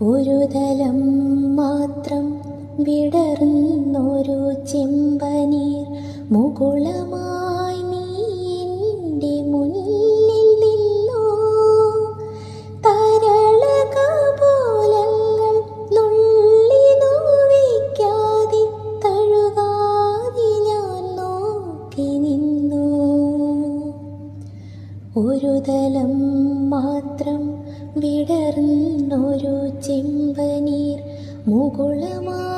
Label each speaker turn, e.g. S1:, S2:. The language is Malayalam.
S1: ഒരു തലം മാത്രം വിടർന്നൊരു ചിമ്പനീർ മുകുളമായി ഒരു തലം മാത്രം വിടർന്നൊരു ചെമ്പനീർ മുകുളമായി